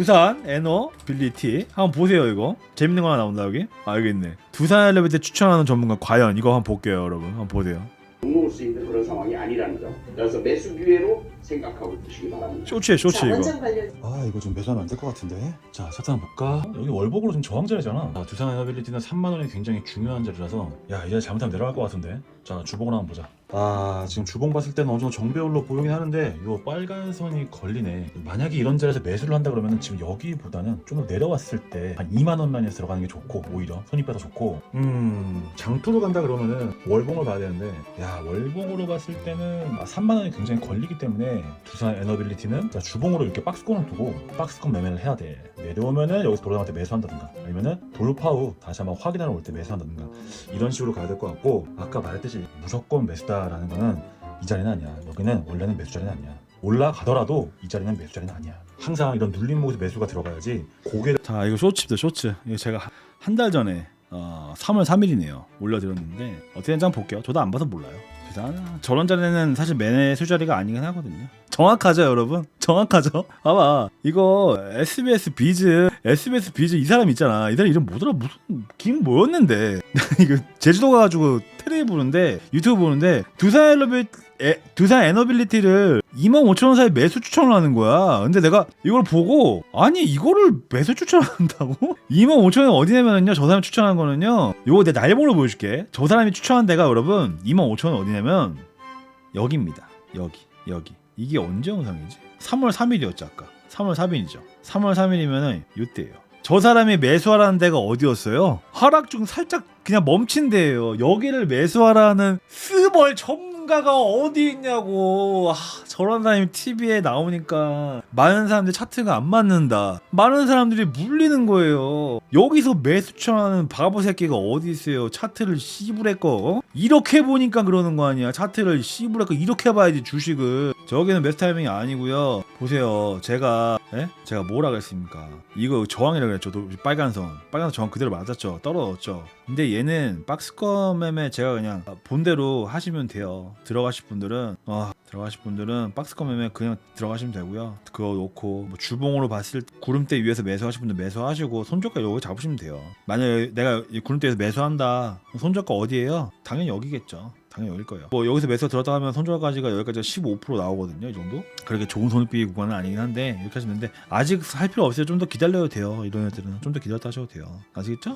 두산 에너 빌리티. 한번 보세요 이거. 재밌는 거 하나 나온다 여기. 아 여기 있네. 두산 엘리베이터 추천하는 전문가 과연? 이거 한번 볼게요 여러분. 한번 보세요. 놓을 수 있는 그런 상황이 아니라는 점. 그래서 매수 기회로 생각하고 있으시기 바랍니다. 쇼츠에 쇼츠 자, 이거. 아 이거 좀 매수하면 안 될 것 같은데? 자 차트 한번 볼까? 여기 월복으로 지금 저항자리잖아. 자, 두산 에너빌리티는 3만원이 굉장히 중요한 자리라서. 야 이제 잘못하면 내려갈 것 같은데. 자 주봉을 한번 보자 아 지금 주봉 봤을 때는 어느 정도 정배열로 보이긴 하는데 이 빨간 선이 걸리네. 만약에 이런 자리에서 매수를 한다 그러면 지금 여기보다는 좀 더 내려왔을 때 한 2만원 라인에서 들어가는 게 좋고 오히려 손익배도 좋고. 음 장투로 간다 그러면은 월봉을 봐야 되는데 야 월봉으로 봤을 때는 아, 3만원이 굉장히 걸리기 때문에 두산 에너빌리티는 자, 주봉으로 이렇게 박스권을 두고 박스권 매매를 해야 돼. 내려오면은 여기서 돌아갈 때 매수한다든가 아니면은 돌파 후 다시 한번 확인하러 올 때 매수한다든가 이런 식으로 가야 될 것 같고 아까 말했듯이 무조건 매수다 라는 거는 이 자리는 아니야. 여기는 원래는 매수 자리는 아니야. 올라가더라도 이 자리는 매수 자리는 아니야. 항상 이런 눌림목에서 매수가 들어가야지 고개 자 이거 쇼츠입니다 쇼츠. 이거 제가 한 달 전에 어, 3월 3일이네요. 올려드렸는데 어떻게 한번 볼게요. 저도 안 봐서 몰라요 두산 저런 자리는 사실 매수 자리가 아니긴 하거든요. 정확하죠 여러분? 정확하죠? 봐봐. 이거 SBS 비즈 SBS 비즈 이 사람 있잖아. 이 사람 이름 뭐더라? 무슨 김 뭐였는데. 이거 제주도 가가지고 테레비 보는데 유튜브 보는데 두산 엘러비 에, 두산 에너빌리티를 2만 5천 원 사이 매수 추천을 하는 거야. 근데 내가 이걸 보고 아니 이거를 매수 추천한다고? 2만 5천 원 어디냐면요. 저 사람이 추천한 거는요. 요거 내 날봉으로 보여줄게. 저 사람이 추천한 데가 여러분 2만 5천 원 어디냐면 여기입니다. 여기 여기 이게 언제 영상이지? 3월 3일이었죠 아까. 3월 3일이죠. 3월 3일이면은 이때예요. 저 사람이 매수하라는 데가 어디였어요? 하락 중 살짝 그냥 멈춘 데예요. 여기를 매수하라는 스벌 전문 가가 어디 있냐고. 아, 저런 사람이 TV에 나오니까 많은 사람들이 차트가 안 맞는다. 많은 사람들이 물리는 거예요. 여기서 매수 추천하는 바보 새끼가 어디 있어요? 차트를 씨부레꺼 이렇게 보니까 그러는 거 아니야? 차트를 씨부레꺼 이렇게 봐야지 주식을. 저기는 매수 타이밍이 아니고요. 보세요. 제가 예? 제가 뭐라 그랬습니까? 이거 저항이라고 그랬죠. 도- 빨간 선. 빨간 선 저항 그대로 맞았죠. 떨어졌죠. 근데 얘는 박스권 매매 제가 그냥 본대로 하시면 돼요. 들어가실 분들은 아, 들어가실 분들은 박스권 매매 그냥 들어가시면 되고요. 그거 놓고 뭐 주봉으로 봤을 때 구름대 위에서 매수하실 분들 매수하시고 손저가 여기 잡으시면 돼요. 만약에 내가 이 구름대에서 매수한다. 손저가 어디예요? 당연히 여기겠죠. 당연히 여길 거예요. 뭐 여기서 매수 들었다 하면 손절까지가 여기까지 15% 나오거든요. 이 정도. 그렇게 좋은 손익비 구간은 아니긴 한데 이렇게 하시면 되는데 아직 할 필요 없어요. 좀 더 기다려도 돼요. 이런 애들은 좀 더 기다렸다 하셔도 돼요. 아시겠죠?